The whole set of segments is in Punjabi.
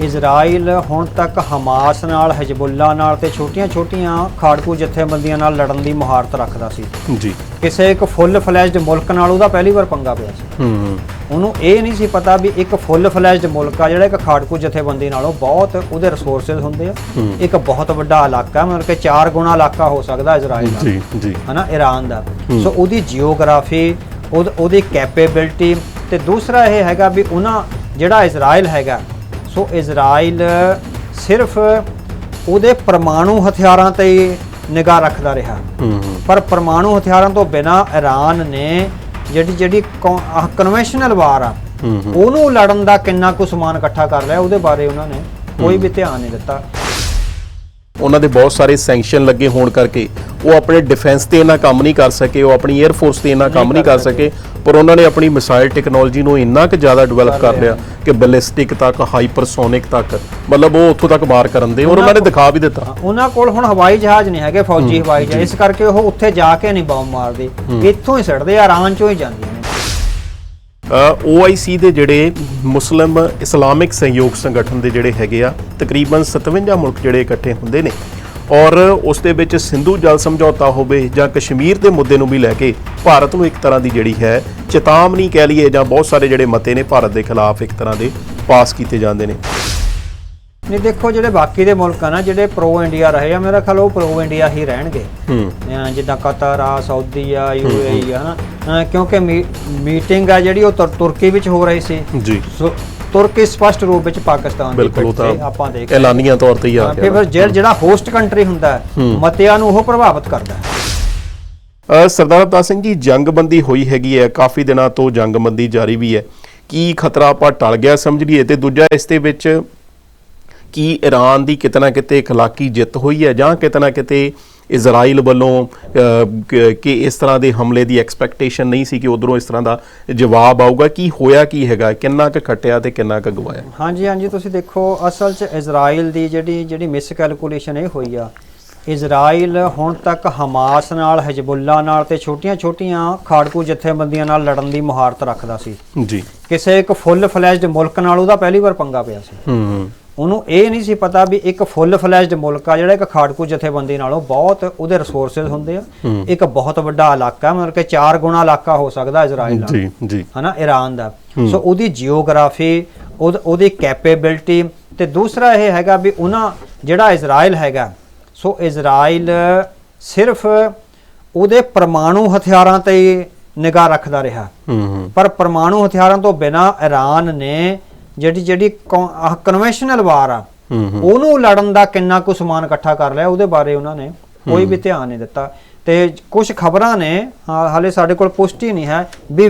ਇਜ਼ਰਾਈਲ ਹੁਣ ਤੱਕ ਹਮਾਸ ਨਾਲ ਹਿਜਬੁੱਲਾ ਨਾਲ ਤੇ ਛੋਟੀਆਂ-ਛੋਟੀਆਂ ਖਾੜਕੂ ਜਥੇਬੰਦੀਆਂ ਨਾਲ ਲੜਨ ਦੀ ਮੁਹਾਰਤ ਰੱਖਦਾ ਸੀ। ਜੀ। ਕਿਸੇ ਇੱਕ ਫੁੱਲ ਫਲੈਜਡ ਮੁਲਕ ਨਾਲ ਉਹਦਾ ਪਹਿਲੀ ਵਾਰ ਪੰਗਾ ਪਿਆ ਸੀ। ਹੂੰ। ਉਹਨੂੰ ਇਹ ਨਹੀਂ ਸੀ ਪਤਾ ਵੀ ਇੱਕ ਫੁੱਲ ਫਲੈਜਡ ਮੁਲਕ ਆ ਜਿਹੜਾ ਇੱਕ ਖਾੜਕੂ ਜਥੇਬੰਦੀ ਨਾਲੋਂ ਬਹੁਤ ਉਹਦੇ ਰਿਸੋਰਸਸ ਹੁੰਦੇ ਆ। ਇੱਕ ਬਹੁਤ ਵੱਡਾ ਇਲਾਕਾ ਮਤਲਬ ਕਿ 4 ਗੁਣਾ ਇਲਾਕਾ ਹੋ ਸਕਦਾ ਇਜ਼ਰਾਈਲ ਦਾ। ਜੀ ਜੀ। ਹਨਾ ਈਰਾਨ ਦਾ। ਸੋ ਉਹਦੀ ਜੀਓਗ੍ਰਾਫੀ ਉਹਦੀ ਕੈਪੇਬਿਲਿਟੀ ਤੇ ਦੂਸਰਾ ਇਹ ਹੈਗਾ ਵੀ ਉਹਨਾਂ ਜਿਹੜਾ ਇਜ਼ਰਾਈਲ ਹੈਗਾ ਸੋ ਇਜ਼ਰਾਈਲ ਸਿਰਫ ਉਹਦੇ ਪਰਮਾਣੂ ਹਥਿਆਰਾਂ ਤੇ ਨਿਗਾਹ ਰੱਖਦਾ ਰਿਹਾ। ਪਰ ਪਰਮਾਣੂ ਹਥਿਆਰਾਂ ਤੋਂ ਬਿਨਾ ਈਰਾਨ ਨੇ ਜਿਹੜੀ ਜਿਹੜੀ ਕਨਵੈਨਸ਼ਨਲ ਵਾਰ ਆ ਉਹਨੂੰ ਲੜਨ ਦਾ ਕਿੰਨਾ ਕੁ ਸਮਾਨ ਇਕੱਠਾ ਕਰ ਲਿਆ ਉਹਦੇ ਬਾਰੇ ਉਹਨਾਂ ਨੇ ਕੋਈ ਵੀ ਧਿਆਨ ਨਹੀਂ ਦਿੱਤਾ। ਉਹਨਾਂ ਦੇ ਬਹੁਤ ਸਾਰੇ ਸੈਂਕਸ਼ਨ ਲੱਗੇ ਹੋਣ ਕਰਕੇ ਉਹ ਆਪਣੇ ਡਿਫੈਂਸ ਤੇ ਇਹਨਾਂ ਕੰਮ ਨਹੀਂ ਕਰ ਸਕੇ ਉਹ ਆਪਣੀ 에ਅਰ ਫੋਰਸ ਤੇ ਇਹਨਾਂ ਕੰਮ ਨਹੀਂ ਕਰ ਸਕੇ ਪਰ ਉਹਨਾਂ ਨੇ ਆਪਣੀ ਮਿਸਾਈਲ ਟੈਕਨੋਲੋਜੀ ਨੂੰ ਇੰਨਾ ਕੁ ਜ਼ਿਆਦਾ ਡਿਵੈਲਪ ਕਰ ਲਿਆ ਕਿ ਬੈਲਿਸਟਿਕ ਤੱਕ ਹਾਈਪਰਸੋਨਿਕ ਤੱਕ ਮਤਲਬ ਉਹ ਉੱਥੋਂ ਤੱਕ ਮਾਰ ਕਰਨ ਦੇ ਔਰ ਉਹਨਾਂ ਨੇ ਦਿਖਾ ਵੀ ਦਿੱਤਾ। ਉਹਨਾਂ ਕੋਲ ਹੁਣ ਹਵਾਈ ਜਹਾਜ਼ ਨਹੀਂ ਹੈਗੇ ਫੌਜੀ ਹਵਾਈ ਜਹਾਜ਼ ਇਸ ਕਰਕੇ ਉਹ ਉੱਥੇ ਜਾ ਕੇ ਨਹੀਂ ਬੰਬ ਮਾਰਦੇ। ਇੱਥੋਂ ਹੀ ਛੱਡਦੇ ਆ ਇਰਾਨ ਚੋਂ ਹੀ ਜਾਂਦੀਆਂ ਨੇ OIC ਦੇ ਜਿਹੜੇ ਮੁਸਲਿਮ ਇਸਲਾਮਿਕ ਸਹਿਯੋਗ ਸੰਗਠਨ ਦੇ ਜਿਹੜੇ ਹੈਗੇ ਆ, ਤਕਰੀਬਨ 57 ਮੁਲਕ ਜਿਹੜੇ ਇਕੱਠੇ ਹੁੰਦੇ ਨੇ। ਔਰ ਉਸ ਦੇ ਵਿੱਚ ਸਿੰਧੂ ਜਲ ਸਮਝੌਤਾ ਹੋਵੇ ਜਾਂ ਕਸ਼ਮੀਰ ਦੇ ਮੁੱਦੇ ਨੂੰ ਵੀ ਲੈ ਕੇ ਭਾਰਤ ਨੂੰ ਇੱਕ ਤਰ੍ਹਾਂ ਦੀ ਜਿਹੜੀ ਹੈ ਚੇਤਾਵਨੀ ਕਹਿ ਲਈਏ ਜਾਂ ਬਹੁਤ ਸਾਰੇ ਜਿਹੜੇ ਮਤੇ ਨੇ, ਭਾਰਤ ਦੇ ਖਿਲਾਫ ਇੱਕ ਤਰ੍ਹਾਂ ਦੇ ਪਾਸ ਕੀਤੇ ਜਾਂਦੇ ਨੇ। ਨਹੀਂ ਦੇਖੋ ਜਿਹੜੇ ਬਾਕੀ ਦੇ ਮੁਲਕ ਆ ਨਾ ਜਿਹੜੇ ਪ੍ਰੋ ਇੰਡੀਆ ਰਹੇ ਆ ਮੇਰਾ ਖਿਆਲ ਉਹ ਪ੍ਰੋ ਇੰਡੀਆ ਹੀ ਰਹਿਣਗੇ। ਹੂੰ। ਜਿੱਦਾਂ ਕਤਰ ਆ ਸਾਊਦੀ ਆ ਯੂਏਈ ਆ ਹਨਾ? ਕਿਉਂਕਿ ਮੀਟਿੰਗ ਆ ਜਿਹੜੀ ਉਹ ਤੁਰ- ਤੁਰਕੀ ਵਿੱਚ ਹੋ ਰਹੀ ਸੀ। ਜੀ। ਸੋ ਤੁਰਕੀ ਸਪਸ਼ਟ ਰੂਪ ਵਿੱਚ ਪਾਕਿਸਤਾਨ ਦੀ ਤਾਂ ਆਪਾਂ ਦੇਖ ਐਲਾਨੀਆਂ ਤੌਰ ਤੇ ਹੀ ਆ ਗਿਆ। ਫਿਰ ਜਿਹੜਾ- ਹੋਸਟ ਕੰਟਰੀ ਹੁੰਦਾ ਮਤਿਆਂ ਨੂੰ ਉਹ ਪ੍ਰਭਾਵਿਤ ਕਰਦਾ ਹੈ। ਸਰਦਾਰ ਅਵਤਾਰ ਸਿੰਘ ਜੀ ਜੰਗਬੰਦੀ ਹੋਈ ਹੈਗੀ ਹੈ ਕਾਫੀ ਦਿਨਾਂ ਤੋਂ ਜੰਗਬੰਦੀ ਜਾਰੀ ਵੀ ਹੈ। ਕੀ ਖਤਰਾ ਆਪਾਂ ਟਲ ਗਿਆ ਸਮਝ ਲਈਏ? ਤੇ ਦੂਜਾ ਇਸ ਦੇ ਵਿੱਚ ਕੀ ਈਰਾਨ ਦੀ ਕਿਤੇ ਨਾ ਕਿਤੇ اخلاقی ਜਿੱਤ ਹੋਈ ਹੈ ਜਾਂ ਕਿਤੇ ਨਾ ਕਿਤੇ ਇਜ਼ਰਾਈਲ ਵੱਲੋਂ ਅ, ਕ- ਕਿ ਇਸ ਤਰ੍ਹਾਂ ਦੇ ਹਮਲੇ ਦੀ ਐਕਸਪੈਕਟੇਸ਼ਨ ਨਹੀਂ ਸੀ ਕਿ ਉਧਰੋਂ ਇਸ ਤਰ੍ਹਾਂ ਦਾ ਜਵਾਬ ਆਊਗਾ ਕੀ ਹੋਇਆ ਕੀ ਹੈਗਾ ਕਿੰਨਾ ਕੁ ਖੱਟਿਆ ਤੇ ਕਿੰਨਾ ਕੁ ਗਵਾਇਆ ਹਾਂਜੀ ਹਾਂਜੀ ਤੁਸੀਂ ਦੇਖੋ ਅਸਲ 'ਚ ਇਜ਼ਰਾਈਲ ਦੀ ਜਿਹੜੀ ਜਿਹੜੀ ਮਿਸ ਕੈਲਕੂਲੇਸ਼ਨ ਇਹ ਹੋਈ ਆ ਇਜ਼ਰਾਈਲ ਹੁਣ ਤੱਕ ਹਮਾਸ ਨਾਲ ਹਿਜਬੁੱਲਾ ਨਾਲ ਤੇ ਛੋਟੀਆਂ-ਛੋਟੀਆਂ ਖਾੜਕੂ ਜਥੇਬੰਦੀਆਂ ਨਾਲ ਲੜਨ ਦੀ ਮੁਹਾਰਤ ਰੱਖਦਾ ਸੀ ਜੀ ਕਿਸੇ ਇੱਕ ਫੁੱਲ ਫਲੈਜਡ ਮੁਲਕ ਨਾਲ ਉਹਦਾ ਪਹਿਲੀ ਵਾਰ ਪੰਗਾ ਪਿਆ ਸੀ ਹੂੰ ਹੂੰ ਉਹਨੂੰ ਇਹ ਨਹੀਂ ਸੀ ਪਤਾ ਵੀ ਇੱਕ ਫੁੱਲ ਫਲੈਜਡ ਮੁਲਕ ਆ ਜਿਹੜਾ ਇੱਕ ਖਾੜਕੂ ਜਥੇਬੰਦੀ ਨਾਲੋਂ ਬਹੁਤ ਉਹਦੇ ਰਿਸੋਰਸਸ ਹੁੰਦੇ ਆ। ਇੱਕ ਬਹੁਤ ਵੱਡਾ ਇਲਾਕਾ ਮਤਲਬ ਕਿ 4 ਗੁਣਾ ਇਲਾਕਾ ਹੋ ਸਕਦਾ ਇਜ਼ਰਾਈਲ ਦਾ। ਜੀ ਜੀ। ਹਨਾ ਈਰਾਨ ਦਾ। ਸੋ ਉਹਦੀ ਜੀਓਗ੍ਰਾਫੀ ਉਹਦ- ਕੈਪੇਬਿਲਿਟੀ ਤੇ ਦੂਸਰਾ ਇਹ ਹੈਗਾ ਵੀ ਉਹਨਾਂ ਜਿਹੜਾ ਇਜ਼ਰਾਈਲ ਹੈਗਾ ਸੋ ਇਜ਼ਰਾਈਲ ਸਿਰਫ ਉਹਦੇ ਪਰਮਾਣੂ ਹਥਿਆਰਾਂ ਤੇ ਨਿਗਾਹ ਰੱਖਦਾ ਰਿਹਾ। ਪਰ ਪਰਮਾਣੂ ਹਥਿਆਰਾਂ ਤੋਂ ਬਿਨਾ ਈਰਾਨ ਨੇ ਜਿਹੜੀ ਜਿਹੜੀ ਕਨਵੈਨਸ਼ਨਲ ਵਾਰ ਆ ਉਹਨੂੰ ਲੜਨ ਦਾ ਕਿੰਨਾ ਕੁ ਸਮਾਨ ਇਕੱਠਾ ਕਰ ਲਿਆ ਉਹਦੇ ਬਾਰੇ ਉਹਨਾਂ ਨੇ ਕੋਈ ਵੀ ਧਿਆਨ ਨਹੀਂ ਦਿੱਤਾ। ਤੇ ਕੁਝ ਖਬਰਾਂ ਨੇ ਹਾਲੇ ਸਾਡੇ ਕੋਲ ਪੁਸ਼ਟੀ ਨਹੀਂ ਹੈ ਵੀ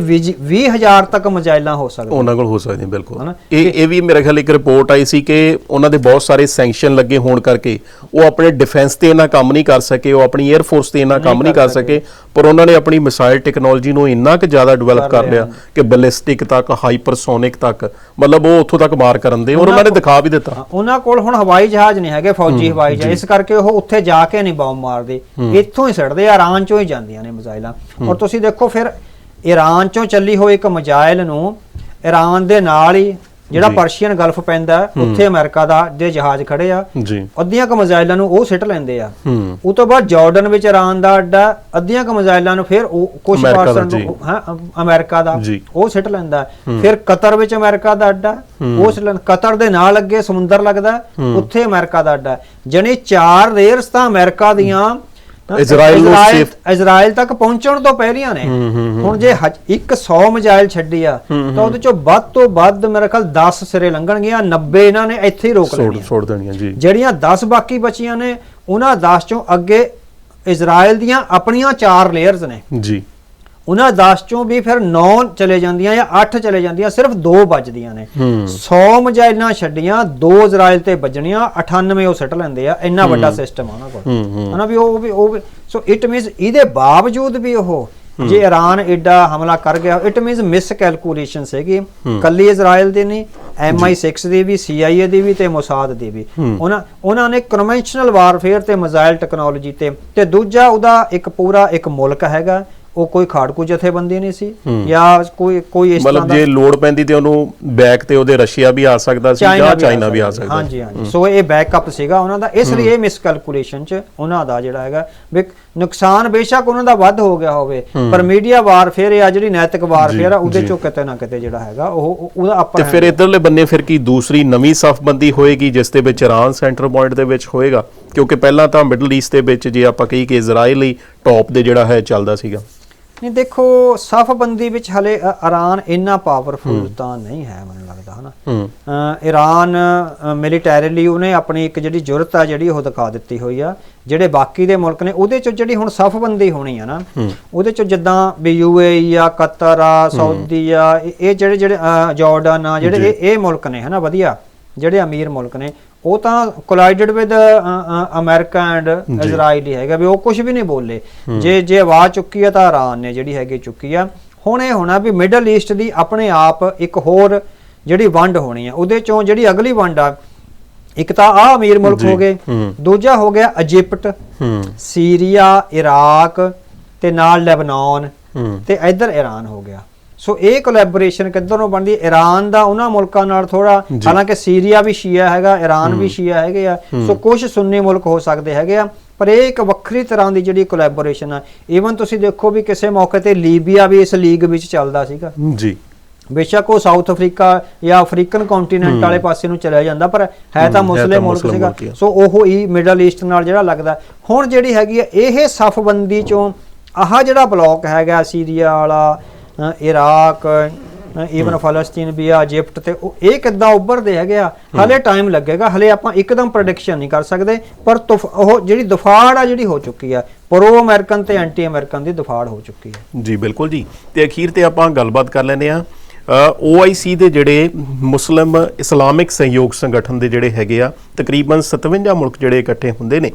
20000 ਤੱਕ ਮਜਾਇਲਾਂ ਹੋ ਸਕਦੀਆਂ। ਉਹਨਾਂ ਕੋਲ ਹੋ ਸਕਦੀਆਂ ਬਿਲਕੁਲ? ਇਹ ਇਹ ਵੀ ਮੇਰੇ ਖਿਆਲ ਇੱਕ ਰਿਪੋਰਟ ਆਈ ਸੀ ਕਿ ਉਹਨਾਂ ਦੇ ਬਹੁਤ ਸਾਰੇ ਸੈਂਕਸ਼ਨ ਲੱਗੇ ਹੋਣ ਕਰਕੇ ਉਹ ਆਪਣੇ ਡਿਫੈਂਸ ਤੇ ਇਹਨਾਂ ਕੰਮ ਨਹੀਂ ਕਰ ਸਕੇ ਉਹ ਆਪਣੀ 에ਅਰ ਫੋਰਸ ਤੇ ਇਹਨਾਂ ਕੰਮ ਨਹੀਂ ਕਰ ਸਕੇ ਪਰ ਉਹਨਾਂ ਨੇ ਆਪਣੀ ਮਿਸਾਈਲ ਟੈਕਨੋਲੋਜੀ ਨੂੰ ਇੰਨਾ ਕੁ ਜ਼ਿਆਦਾ ਡਿਵੈਲਪ ਕਰ ਲਿਆ। ਕਿ ਬੈਲਿਸਟਿਕ ਤੱਕ ਹਾਈਪਰਸੋਨਿਕ ਤੱਕ ਮਤਲਬ ਉਹ ਉੱਥੋਂ ਤੱਕ ਮਾਰ ਕਰਨ ਦੇ ਔਰ ਉਹਨਾਂ ਨੇ ਦਿਖਾ ਵੀ ਦਿੱਤਾ। ਉਹਨਾਂ ਕੋਲ ਹੁਣ ਹਵਾਈ ਜਹਾਜ਼ ਨਹੀਂ ਹੈਗੇ ਫੌਜੀ ਹਵਾਈ ਜਹਾਜ਼ ਇਸ ਕਰਕੇ ਉਹ ਉੱਥੇ ਜਾ ਕੇ ਨਹੀਂ ਬੰਬ ਮਾਰਦੇ। ਇੱਥੋਂ ਹੀ ਛੱਡਦੇ ਆ ਇਰਾਨ ਚੋਂ ਹੀ ਜਾਂਦੀਆਂ ਨੇ ਮਿਜ਼ਾਈਲਾਂ। ਔਰ ਤੁਸੀਂ ਦੇਖੋ ਫਿਰ ਈਰਾਨ ਚੋਂ ਚੱਲੀ ਹੋਈ ਇੱਕ ਮਿਜ਼ਾਈਲ ਨੂੰ ਈਰਾਨ ਦੇ ਨਾਲ ਹੀ ਜਿਹੜਾ ਪਰਸ਼ੀਅਨ ਗਲਫ ਪੈਂਦਾ ਉੱਥੇ ਅਮਰੀਕਾ ਦਾ ਦੇ ਜਹਾਜ਼ ਖੜੇ ਆ। ਜੀ। ਅੱਧੀਆਂ ਕੁ ਮਿਜ਼ਾਈਲਾਂ ਨੂੰ ਉਹ ਸਿੱਟ ਲੈਂਦੇ ਆ। ਉਹ ਤੋਂ ਬਾਅਦ ਜਾਰਡਨ ਵਿੱਚ ਈਰਾਨ ਦਾ ਅੱਡਾ ਅੱਧੀਆਂ ਕੁ ਮਿਜ਼ਾਈਲਾਂ ਨੂੰ ਫਿਰ ਉਹ ਕੁਝ ਪਰਸਨ। ਨੂੰ ਹਾਂ ਅਮਰੀਕਾ ਦਾ। ਉਹ ਸਿੱਟ ਲੈਂਦਾ। ਫਿਰ ਕਤਰ ਵਿੱਚ ਅਮਰੀਕਾ ਦਾ ਅੱਡਾ ਉਹ ਸਿੱਟ ਕਤਰ ਦੇ ਨਾਲ ਅੱਗੇ ਸਮੁੰਦਰ ਲੱਗਦਾ ਉੱਥੇ ਅਮਰੀਕਾ ਦਾ ਅੱਡਾ। ਜਾਣੀ ਚਾਰ ਰੇਅਰਸ ਤਾਂ ਅਮਰੀਕਾ ਦੀਆਂ ਇਜ਼ਰਾਈਲ ਨੂੰ safe- ਇਜ਼ਰਾਈਲ ਤੱਕ ਪਹੁੰਚਣ ਤੋਂ ਪਹਿਲੀਆਂ ਨੇ। ਹੁਣ ਜੇ ਹਜ- ਇੱਕ 100 ਮਿਜ਼ਾਈਲ ਛੱਡੀ ਆ ਤਾਂ ਉਹਦੇ ਚੋਂ ਵੱਧ ਤੋਂ ਵੱਧ ਮੇਰੇ ਖਿਆਲ 10 ਸਿਰੇ ਲੰਘਣਗੀਆਂ 90 ਇਹਨਾਂ ਨੇ ਇੱਥੇ ਹੀ ਰੋਕ ਲੈਣੀਆਂ। ਛੋੜ ਦੇਣੀਆਂ ਜੀ। ਜਿਹੜੀਆਂ 10 ਬਾਕੀ ਬਚੀਆਂ ਨੇ ਉਹਨਾਂ 10 ਚੋਂ ਅੱਗੇ ਇਜ਼ਰਾਈਲ ਦੀਆਂ ਆਪਣੀਆਂ 4 ਲੇਅਰਸ ਨੇ। ਜੀ। ਉਹਨਾਂ 10 ਚੋਂ ਵੀ ਫਿਰ 9 ਚਲੇ ਜਾਂਦੀਆਂ ਜਾਂ 8 ਚਲੇ ਜਾਂਦੀਆਂ ਸਿਰਫ 2 ਬਚਦੀਆਂ ਨੇ। ਹੂੰ। 100 ਮਜਾਇਲਾਂ ਛੱਡੀਆਂ 2 ਇਜ਼ਰਾਈਲ ਤੇ ਵੱਜਣੀਆਂ 98 ਉਹ ਸੱਟ ਲੈਂਦੇ ਆ ਇੰਨਾ ਵੱਡਾ ਸਿਸਟਮ ਆ ਉਹਨਾਂ ਕੋਲ। ਹਨਾ ਵੀ ਉਹ ਵੀ ਉਹ ਸੋ ਇਟ ਮੀਨਸ ਇਹਦੇ ਬਾਵਜੂਦ ਵੀ ਉਹ ਜੇ ਇਰਾਨ ਐਡਾ ਹਮਲਾ ਕਰ ਗਿਆ ਇਟ ਮੀਨਸ ਮਿਸ ਕੈਲਕੂਲੇਸ਼ਨ ਸੀਗੀ ਕੱਲੀ ਇਜ਼ਰਾਈਲ ਦੀ ਨਹੀਂ MI6 ਦੀ ਵੀ CIA ਦੀ ਵੀ ਤੇ ਮੋਸਾਦ ਦੀ ਵੀ। ਉਹਨਾਂ ਉਹਨਾਂ ਨੇ ਕਨਵੈਨਸ਼ਨਲ ਵਾਰਫੇਅਰ ਤੇ ਮਿਜ਼ਾਈਲ ਟੈਕਨੋਲੋਜੀ ਤੇ ਤੇ ਦੂਜਾ ਉਹਦਾ ਇੱਕ ਪੂਰਾ ਇੱਕ ਮੁਲਕ ਹੈਗਾ ਉਹ ਕੋਈ ਖਾੜਕੂ ਜਥੇਬੰਦੀ ਨਹੀਂ ਸੀ ਜਾਂ ਕੋਈ ਕੋਈ ਇਸ ਤਰ੍ਹਾਂ ਮਤਲਬ ਜੇ ਲੋੜ ਪੈਂਦੀ ਤੇ ਉਹਨੂੰ ਬੈਕ ਤੇ ਉਹਦੇ ਰਸ਼ੀਆ ਵੀ ਆ ਸਕਦਾ ਸੀ ਜਾਂ ਚਾਈਨਾ ਵੀ ਆ ਸਕਦਾ ਹਾਂਜੀ ਹਾਂਜੀ। ਸੋ ਇਹ ਬੈਕਅਪ ਸੀਗਾ ਉਹਨਾਂ ਦਾ। ਇਸ ਲਈ ਇਹ ਮਿਸਕੈਲਕੂਲੇਸ਼ਨ ਚ ਉਹਨਾਂ ਦਾ ਜਿਹੜਾ ਹੈਗਾ ਵੀ ਨੁਕਸਾਨ ਬੇਸ਼ੱਕ ਉਹਨਾਂ ਦਾ ਵੱਧ ਹੋ ਗਿਆ ਹੋਵੇ ਪਰ ਮੀਡੀਆ ਵਾਰਫੇਅਰ ਆ ਜਿਹੜੀ ਨੈਤਿਕ ਵਾਰਫੇਅਰ ਆ ਉਹਦੇ ਚੋਂ ਕਿਤੇ ਨਾ ਕਿਤੇ ਜਿਹੜਾ ਹੈਗਾ ਉਹ ਉਹ- ਉਹਦਾ ਤੇ ਆਪਾਂ ਫਿਰ ਇਧਰਲੇ ਬੰਨੇ ਫਿਰ ਕੀ ਦੂਸਰੀ ਨਵੀਂ ਸਫਬੰਦੀ ਹੋਏਗੀ ਜਿਸ ਦੇ ਵਿੱਚ ਇਰਾਨ ਸੈਂਟਰ ਪੁਆਇੰਟ ਦੇ ਵਿੱਚ ਹੋਏਗਾ? ਕਿਉਂਕਿ ਪਹਿਲਾਂ ਤਾਂ ਮਿਡਲ ਈਸਟ ਦੇ ਵਿੱਚ ਜੇ ਆਪਾਂ ਕਹੀ ਕਿ ਇਜ਼ਰਾਈਲ ਹੀ ਟੌਪ ਦੇ ਜਿਹੜਾ ਹੈ ਚੱਲਦਾ ਸੀਗਾ। ਨਹੀਂ ਦੇਖੋ ਸਫਬੰਦੀ ਵਿੱਚ ਹਲੇ ਇਰਾਨ ਇੰਨਾ ਪਾਵਰਫੁਲ ਤਾਂ ਨਹੀਂ ਹੈ ਮੈਨੂੰ ਲੱਗਦਾ ਹਨਾ? ਇਰਾਨ ਮਿਲੀਟੈਰੀਲੀ ਉਹਨੇ ਆਪਣੀ ਇੱਕ ਜਿਹੜੀ ਜੁਰਤ ਆ ਜਿਹੜੀ ਉਹ ਦਿਖਾ ਦਿੱਤੀ ਹੋਈ ਆ ਜਿਹੜੇ ਬਾਕੀ ਦੇ ਮੁਲਕ ਨੇ ਉਹਦੇ ਚੋਂ ਜਿਹੜੀ ਹੁਣ ਸਫਬੰਦੀ ਹੋਣੀ ਆ ਨਾ ਉਹਦੇ ਚੋਂ ਜਿੱਦਾਂ ਵੀ ਯੂਏਈ ਆ ਕਤਰ ਆ ਸਾਊਦੀ ਆ ਇਹ- ਜਿਹੜੇ ਜਿਹੜੇ ਜਾਰਡਨ ਆ ਜਿਹੜੇ ਇਹ ਮੁਲਕ ਨੇ ਹਨਾ ਵਧੀਆ ਜਿਹੜੇ ਅਮੀਰ ਮੁਲਕ ਨੇ ਉਹ ਤਾਂ colluded with America and Israel ਹੀ ਹੈਗਾ ਵੀ ਉਹ ਕੁਝ ਵੀ ਨਹੀਂ ਬੋਲੇ। ਜੇ ਜੇ ਆਵਾਜ਼ ਚੁੱਕੀ ਆ ਤਾਂ ਇਰਾਨ ਨੇ ਜਿਹੜੀ ਹੈਗੀ ਚੁੱਕੀ ਆ। ਹੁਣ ਇਹ ਹੋਣਾ ਵੀ ਮਿਡਲ ਈਸਟ ਦੀ ਆਪਣੇ ਆਪ ਇੱਕ ਹੋਰ ਜਿਹੜੀ ਵੰਡ ਹੋਣੀ ਆ ਉਹਦੇ ਚੋਂ ਜਿਹੜੀ ਅਗਲੀ ਵੰਡ ਆ ਇੱਕ ਤਾਂ ਆ ਅਮੀਰ ਮੁਲਕ ਹੋ ਗਏ। ਦੂਜਾ ਹੋ ਗਿਆ ਇਜਿਪਟ ਸੀਰੀਆ ਇਰਾਕ ਤੇ ਨਾਲ ਲੈਬਨਾਨ ਤੇ ਇੱਧਰ ਈਰਾਨ ਹੋ ਗਿਆ। ਸੋ ਇਹ ਕੋਲੈਬੋਰੇਸ਼ਨ ਕਿੱਧਰੋਂ ਬਣਦੀ ਹੈ? ਈਰਾਨ ਦਾ ਉਹਨਾਂ ਮੁਲਕਾਂ ਨਾਲ ਥੋੜਾ। ਹਾਲਾਂਕਿ ਸੀਰੀਆ ਵੀ ਸ਼ੀਆ ਹੈਗਾ ਈਰਾਨ ਵੀ ਸ਼ੀਆ ਹੈਗੇ ਆ। ਸੋ ਕੁਝ ਸੁੰਨੀ ਮੁਲਕ ਹੋ ਸਕਦੇ ਹੈਗੇ ਆ। ਪਰ ਇਹ ਇੱਕ ਵੱਖਰੀ ਤਰ੍ਹਾਂ ਦੀ ਜਿਹੜੀ ਕੋਲੈਬੋਰੇਸ਼ਨ ਆ ਈਵਨ ਤੁਸੀਂ ਦੇਖੋ ਵੀ ਕਿਸੇ ਮੌਕੇ ਤੇ ਲੀਬੀਆ ਵੀ ਇਸ ਲੀਗ ਵਿੱਚ ਚੱਲਦਾ ਸੀਗਾ। ਜੀ। ਬੇਸ਼ੱਕ ਉਹ ਸਾਊਥ ਅਫਰੀਕਾ ਜਾਂ ਅਫਰੀਕਨ ਕੰਟੀਨੈਂਟ ਵਾਲੇ ਪਾਸੇ ਨੂੰ ਚਲਿਆ ਜਾਂਦਾ ਪਰ ਹੈ ਤਾਂ ਮੁਸਲਿਮ ਮੁਲਕ ਸੀਗਾ। ਆ। ਸੋ ਉਹ ਹੀ ਮਿਡਲ ਈਸਟ ਨਾਲ ਜਿਹੜਾ ਲੱਗਦਾ। ਹੁਣ ਜਿਹੜੀ ਹੈਗੀ ਹੈ ਇਹ ਸਫਬੰਦੀ ਚੋਂ ਆਹ ਜਿਹੜਾ ਬਲੌਕ ਹੈਗਾ ਸੀਰੀਆ ਵਾਲਾ ਇਰਾਕ ਈਵਨ ਫਲਸਤੀਨ ਵੀ ਆ ਇਜਿਪਟ ਤੇ ਉਹ ਇਹ ਕਿੱਦਾਂ ਉੱਭਰਦੇ ਹੈਗੇ ਆ? ਹਲੇ ਟਾਈਮ ਲੱਗੇਗਾ ਹਲੇ ਆਪਾਂ ਇੱਕਦਮ ਪ੍ਰੈਡਿਕਸ਼ਨ ਨਹੀਂ ਕਰ ਸਕਦੇ ਪਰ ਉਹ ਜਿਹੜੀ ਦਫਾੜ ਆ ਜਿਹੜੀ ਹੋ ਚੁੱਕੀ ਆ ਪ੍ਰੋ ਅਮਰੀਕਨ ਤੇ ਐਂਟੀ ਅਮਰੀਕਨ ਦੀ ਦਫਾੜ ਹੋ ਚੁੱਕੀ ਹੈ ਜੀ ਬਿਲਕੁਲ ਜੀ। ਤੇ ਅਖੀਰ ਤੇ ਆਪਾਂ ਗੱਲਬਾਤ ਕਰ ਲੈਂਦੇ ਆ OIC ਦੇ ਜਿਹੜੇ ਮੁਸਲਿਮ ਇਸਲਾਮਿਕ ਸਹਿਯੋਗ ਸੰਗਠਨ ਦੇ ਜਿਹੜੇ ਹੈਗੇ ਆ ਤਕਰੀਬਨ 57 ਮੁਲਕ ਜਿਹੜੇ ਇਕੱਠੇ ਹੁੰਦੇ ਨੇ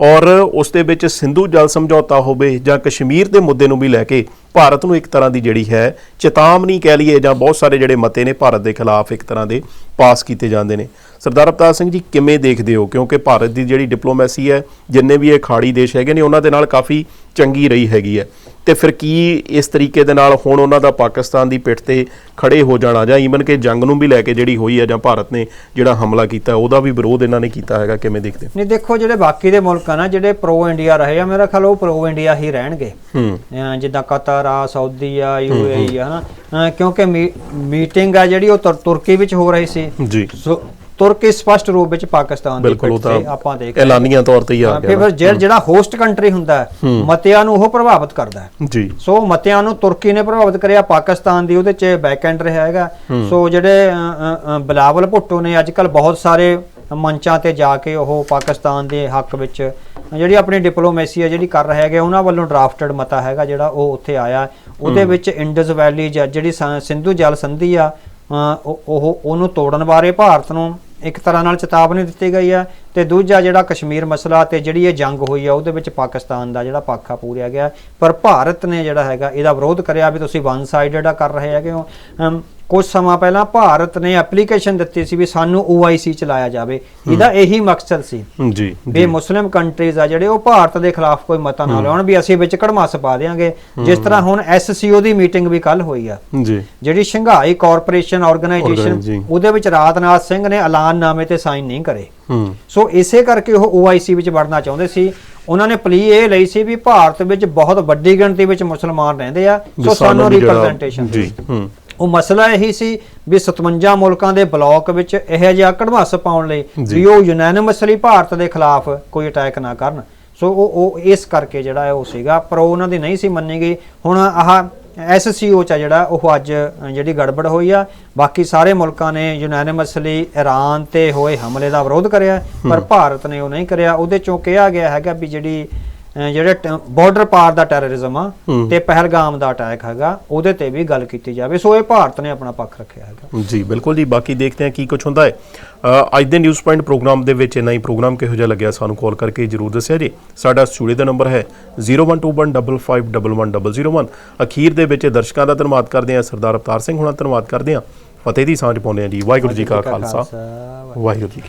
ਔਰ ਉਸ ਦੇ ਵਿੱਚ ਸਿੰਧੂ ਜਲ ਸਮਝੌਤਾ ਹੋਵੇ ਜਾਂ ਕਸ਼ਮੀਰ ਦੇ ਮੁੱਦੇ ਨੂੰ ਵੀ ਲੈ ਕੇ ਭਾਰਤ ਨੂੰ ਇੱਕ ਤਰ੍ਹਾਂ ਦੀ ਜਿਹੜੀ ਹੈ ਚੇਤਾਵਨੀ ਕਹਿ ਲਈਏ ਜਾਂ ਬਹੁਤ ਸਾਰੇ ਜਿਹੜੇ ਮਤੇ ਨੇ ਭਾਰਤ ਦੇ ਖਿਲਾਫ ਇੱਕ ਤਰ੍ਹਾਂ ਦੇ ਪਾਸ ਕੀਤੇ ਜਾਂਦੇ ਨੇ। ਸਰਦਾਰ ਅਵਤਾਰ ਸਿੰਘ ਜੀ, ਕਿਵੇਂ ਦੇਖਦੇ ਹੋ? ਕਿਉਂਕਿ ਭਾਰਤ ਦੀ ਜਿਹੜੀ ਡਿਪਲੋਮੈਸੀ ਹੈ, ਜਿੰਨੇ ਵੀ ਇਹ ਖਾੜੀ ਦੇਸ਼ ਹੈਗੇ ਨੇ, ਉਹਨਾਂ ਦੇ ਨਾਲ ਕਾਫੀ ਚੰਗੀ ਰਹੀ ਹੈਗੀ ਹੈ। ਤੇ ਫਿਰ ਕੀ ਇਸ ਤਰੀਕੇ ਦੇ ਨਾਲ ਹੁਣ ਉਹਨਾਂ ਦਾ ਪਾਕਿਸਤਾਨ ਦੀ ਪਿੱਠ ਤੇ ਖੜੇ ਹੋ ਜਾਣਾ? ਜਾਂ ਈਵਨ ਕਿ ਜੰਗ ਨੂੰ ਵੀ ਲੈ ਕੇ ਜਿਹੜੀ ਹੋਈ ਹੈ ਜਾਂ ਭਾਰਤ ਨੇ ਜਿਹੜਾ ਹਮਲਾ ਕੀਤਾ ਉਹਦਾ ਵੀ ਵਿਰੋਧ ਇਹਨਾਂ ਨੇ ਕੀਤਾ ਹੈਗਾ ਕਿਵੇਂ ਦੇਖਦੇ ਹੋ? ਨਹੀਂ ਦੇਖੋ ਜਿਹੜੇ ਬਾਕੀ ਦੇ ਮੁਲਕ ਆ ਨਾ ਜਿਹੜੇ ਪ੍ਰੋ ਇੰਡੀਆ ਰਹੇ ਆ ਮੇਰਾ ਖਿਆਲ ਉਹ ਪ੍ਰੋ ਇੰਡੀਆ ਹੀ ਰਹਿਣਗੇ। ਹੂੰ। ਜਿੱਦਾਂ ਕਤਰ ਆ ਸਾਊਦੀ ਆ ਯੂਏਈ ਆ ਹਨਾ। ਕਿਉਂਕਿ ਮੀਟਿੰਗ ਆ ਜਿਹੜੀ ਉਹ ਤੁਰ- ਤੁਰਕੀ ਵਿੱਚ ਹੋ ਰਹੀ ਸੀ। ਜੀ। ਸੋ ਤੁਰਕੀ ਸਪਸ਼ਟ ਰੂਪ ਵਿੱਚ ਪਾਕਿਸਤਾਨ ਦੀ ਬਿਲਕੁਲ ਉਹ ਤੇ ਆਪਾਂ ਦੇਖ ਐਲਾਨੀਆਂ ਤੌਰ ਤੇ ਹੀ ਆ ਗਿਆ ਫਿਰ। ਜਿਹੜਾ ਹੋਸਟ ਕੰਟਰੀ ਹੁੰਦਾ ਮਤਿਆਂ ਨੂੰ ਉਹ ਪ੍ਰਭਾਵਿਤ ਕਰਦਾ ਹੈ। ਜੀ। ਸੋ ਮਤਿਆਂ ਨੂੰ ਤੁਰਕੀ ਨੇ ਪ੍ਰਭਾਵਿਤ ਕਰਿਆ ਪਾਕਿਸਤਾਨ ਦੀ ਉਹਦੇ ਚ ਬੈਕ ਐਂਡ ਰਿਹਾ ਹੈਗਾ। ਸੋ ਜਿਹੜੇ ਬਿਲਾਵਲ ਭੁੱਟੋ ਨੇ ਅੱਜ ਕੱਲ ਬਹੁਤ ਸਾਰੇ ਮੰਚਾਂ ਤੇ ਜਾ ਕੇ ਉਹ ਪਾਕਿਸਤਾਨ ਦੇ ਹੱਕ ਵਿੱਚ ਜਿਹੜੀ ਆਪਣੀ ਡਿਪਲੋਮੇਸੀ ਹੈ ਜਿਹੜੀ ਕਰ ਰਹੇ ਹੈਗੇ ਉਹਨਾਂ ਵੱਲੋਂ ਡਰਾਫਟਡ ਮਤਾ ਹੈਗਾ ਜਿਹੜਾ ਉਹ ਉੱਥੇ ਆਇਆ। ਉਹਦੇ ਵਿੱਚ ਇੰਡਸ ਵੈਲੀ ਜਾਂ ਜਿਹੜੀ ਸਿੰਧੂ ਜਲ ਸੰਧੀ ਆ ਉਹ- ਉਹਨੂੰ ਤੋੜਨ ਬਾਰੇ ਭਾਰਤ ਨੂੰ ਇੱਕ ਤਰ੍ਹਾਂ ਨਾਲ ਚੇਤਾਵਨੀ ਦਿੱਤੀ ਗਈ ਹੈ ਤੇ ਦੂਜਾ ਜਿਹੜਾ ਕਸ਼ਮੀਰ ਮਸਲਾ ਤੇ ਜਿਹੜੀ ਇਹ ਜੰਗ ਹੋਈ ਆ, ਉਹਦੇ ਵਿੱਚ ਪਾਕਿਸਤਾਨ ਦਾ ਜਿਹੜਾ ਪਾਖਾ ਪੂਰਿਆ ਗਿਆ ਪਰ ਭਾਰਤ ਨੇ ਜਿਹੜਾ ਹੈਗਾ, ਇਹਦਾ ਵਿਰੋਧ ਕਰਿਆ ਵੀ ਤੁਸੀਂ ਵਨ ਸਾਈਡਡ ਆ ਕਰ ਰਹੇ ਹੈਗੇ ਹੋ। ਕੁਝ ਸਮਾਂ ਪਹਿਲਾਂ ਭਾਰਤ ਨੇ ਐਪਲੀਕੇਸ਼ਨ ਦਿੱਤੀ ਸੀ ਵੀ ਸਾਨੂੰ OIC ਚਲਾਇਆ ਜਾਵੇ। ਇਹਦਾ ਇਹੀ ਮਕਸਦ ਸੀ। ਜੀ ਵੀ ਮੁਸਲਿਮ ਕੰਟਰੀਜ਼ ਆ ਜਿਹੜੇ ਉਹ ਭਾਰਤ ਦੇ ਖਿਲਾਫ ਕੋਈ ਮਤਾ ਨਾ ਲਾਉਣ ਵੀ ਅਸੀਂ ਵਿੱਚ ਕੜਮਾਸ ਪਾ ਦੇਾਂਗੇ ਜਿਸ ਤਰ੍ਹਾਂ ਹੁਣ SCO ਦੀ ਮੀਟਿੰਗ ਵੀ ਕੱਲ ਹੋਈ ਆ। ਜੀ। ਜਿਹੜੀ ਸ਼ੰਘਾਈ ਕਾਰਪੋਰੇਸ਼ਨ ਆਰਗੇਨਾਈਜੇਸ਼ਨ। ਉਹਦੇ ਵਿੱਚ ਰਾਜਨਾਥ ਸਿੰਘ ਨੇ ਐਲਾਨਨਾਮੇ ਤੇ ਸਾਈਨ ਨਹੀਂ ਕਰੇ। ਸੋ ਇਸੇ ਕਰਕੇ ਉਹ OIC ਵਿੱਚ ਵੜਨਾ ਚਾਹੁੰਦੇ ਸੀ। ਉਹਨਾਂ ਨੇ ਪਲੀ ਇਹ ਲਈ ਸੀ ਵੀ ਭਾਰਤ ਵਿੱਚ ਬਹੁਤ ਵੱਡੀ ਗਿਣਤੀ ਵਿੱਚ ਮੁਸਲਮਾਨ ਰਹਿੰਦੇ ਆ। ਸੋ ਸਾਨੂੰ ਰਿਪਰੈਜ਼ੈਂਟੇਸ਼ਨ ਜੀ ਹੂੰ। ਉਹ ਮਸਲਾ ਇਹੀ ਸੀ ਵੀ 57 ਮੁਲਕਾਂ ਦੇ ਬਲੌਕ ਵਿੱਚ ਇਹੋ ਜਿਹਾ ਕੜਵਾਸ ਪਾਉਣ ਲਈ। ਵੀ ਉਹ ਯੂਨੈਨਿਮਸਲੀ ਭਾਰਤ ਦੇ ਖਿਲਾਫ ਕੋਈ ਅਟੈਕ ਨਾ ਕਰਨ। ਸੋ ਉਹ ਉਹ ਇਸ ਕਰਕੇ ਜਿਹੜਾ ਉਹ ਸੀਗਾ ਪਰ ਉਹ ਉਹਨਾਂ ਦੀ ਨਹੀਂ ਸੀ ਮੰਨੀ ਗਈ। ਹੁਣ ਆਹ ਐਸਸੀਓ ਚ ਜਿਹੜਾ ਉਹ ਅੱਜ ਜਿਹੜੀ ਗੜਬੜ ਹੋਈ ਆ ਬਾਕੀ ਸਾਰੇ ਮੁਲਕਾਂ ਨੇ ਯੂਨੈਨਿਮਸਲੀ ਇਰਾਨ ਤੇ ਹੋਏ ਹਮਲੇ ਦਾ ਵਿਰੋਧ ਕਰਿਆ ਪਰ ਭਾਰਤ ਨੇ ਉਹ ਨਹੀਂ ਕਰਿਆ। ਉਹਦੇ ਚੋਂ ਕਿਹਾ ਗਿਆ ਹੈਗਾ ਵੀ ਜਿਹੜੀ ਜਿਹੜੇ ਬਾਰਡਰ ਪਾਰ ਦਾ ਟੈਰਰਿਜ਼ਮ ਆ ਹੂੰ। ਤੇ ਪਹਿਲਗਾਮ ਦਾ ਅਟੈਕ ਹੈਗਾ ਉਹਦੇ ਤੇ ਵੀ ਗੱਲ ਕੀਤੀ ਜਾਵੇ। ਸੋ ਇਹ ਭਾਰਤ ਨੇ ਆਪਣਾ ਪੱਖ ਰੱਖਿਆ ਹੈਗਾ। ਜੀ ਬਿਲਕੁਲ ਜੀ। ਬਾਕੀ ਦੇਖਦੇ ਹਾਂ ਕੀ ਕੁਝ ਹੁੰਦਾ ਹੈ। ਅੱਜ ਦੇ ਨਿਊਜ਼ ਪੁਆਇੰਟ ਪ੍ਰੋਗਰਾਮ ਦੇ ਵਿੱਚ ਇੰਨਾ ਹੀ ਪ੍ਰੋਗਰਾਮ ਕਿਹੋ ਜਿਹਾ ਲੱਗਿਆ ਸਾਨੂੰ ਕਾਲ ਕਰਕੇ ਜਰੂਰ ਦੱਸਿਆ ਜੀ। ਸਾਡਾ ਸਟੂਡੀਓ ਦਾ ਨੰਬਰ ਹੈ 0121551101 ਅਖੀਰ ਦੇ ਵਿੱਚ ਦਰਸ਼ਕਾਂ ਦਾ ਧੰਨਵਾਦ ਕਰਦੇ ਹਾਂ ਸਰਦਾਰ ਅਵਤਾਰ ਸਿੰਘ ਹੁਣਾਂ ਧੰਨਵਾਦ ਕਰਦੇ ਹਾਂ। ਫਤਿਹ ਦੀ ਸਾਂਝ ਪਾਉਂਦੇ ਹਾਂ ਜੀ। ਵਾਹਿਗੁਰੂ ਜੀ ਕਾ ਖਾਲਸਾ। ਵਾਹਿਗੁਰੂ ਜੀ ਕੀ